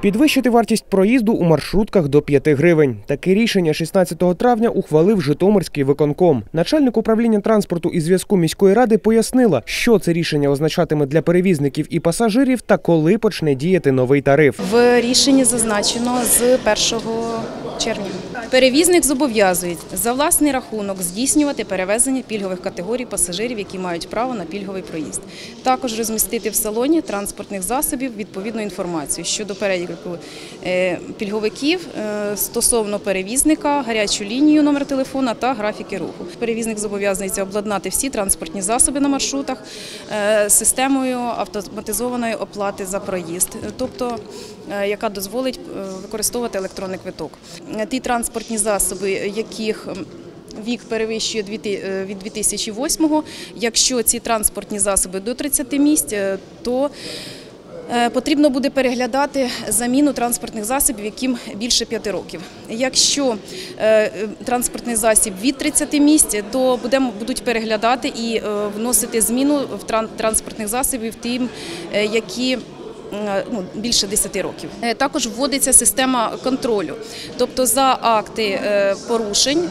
Підвищити вартість проїзду у маршрутках до 5 гривень. Таке рішення 16 травня ухвалив Житомирський виконком. Начальник управління транспорту і зв'язку міської ради пояснила, що це рішення означатиме для перевізників і пасажирів та коли почне діяти новий тариф. В рішенні зазначено з 1 червня. Перевізник зобов'язує за власний рахунок здійснювати перевезення пільгових категорій пасажирів, які мають право на пільговий проїзд. Також розмістити в салоні транспортних засобів відповідну інформацію щодо переліку е, пільговиків е, стосовно перевізника, гарячу лінію, номер телефона та графіки руху. Перевізник зобов'язується обладнати всі транспортні засоби на маршрутах е, системою автоматизованої оплати за проїзд, тобто яка дозволить використовувати електронний квиток. Ті транспортні засоби, яких Вік перевищує е, від 2008-го. Якщо ці транспортні засоби до 30 місць, е, то е, потрібно буде переглядати заміну транспортних засобів, яким більше 5 років. Якщо транспортний засіб від 30 місць, то будуть переглядати і вносити зміну в транспортних засобів тим, які ну, більше 10 років. Е, Також вводиться система контролю, тобто за акти е, порушень.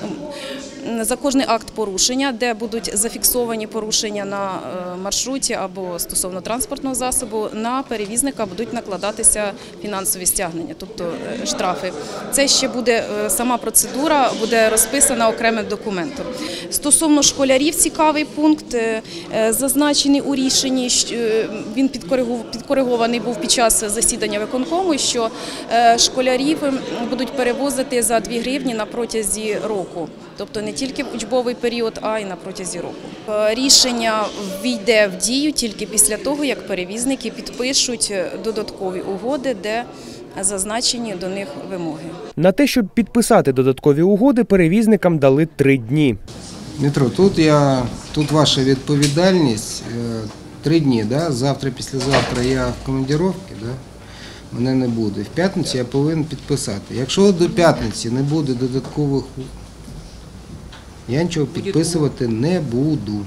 За кожний акт порушення, де будуть зафіксовані порушення на е, маршруті або стосовно транспортного засобу, на перевізника будуть накладатися фінансові стягнення, тобто е, штрафи. Це ще буде е, сама процедура, буде розписана окремим документом. Стосовно школярів, цікавий пункт зазначений у рішенні. Він підкоригований був під час засідання виконкому, що школярів будуть перевозити за 2 гривні на протязі року. Тобто не тільки в учбовий період, а й на протязі року. Е, Рішення війде в дію тільки після того, як перевізники підпишуть е, додаткові угоди, де зазначені до них вимоги. На те, щоб підписати додаткові угоди, перевізникам дали три дні. Дмитро, тут я тут ваша відповідальність. Е, Три дні, да? завтра, післязавтра я в командировці, да? мене не буде. В п'ятницю я повинен підписати. Якщо до п'ятниці не буде додаткових, у- я нічого підписувати не буду.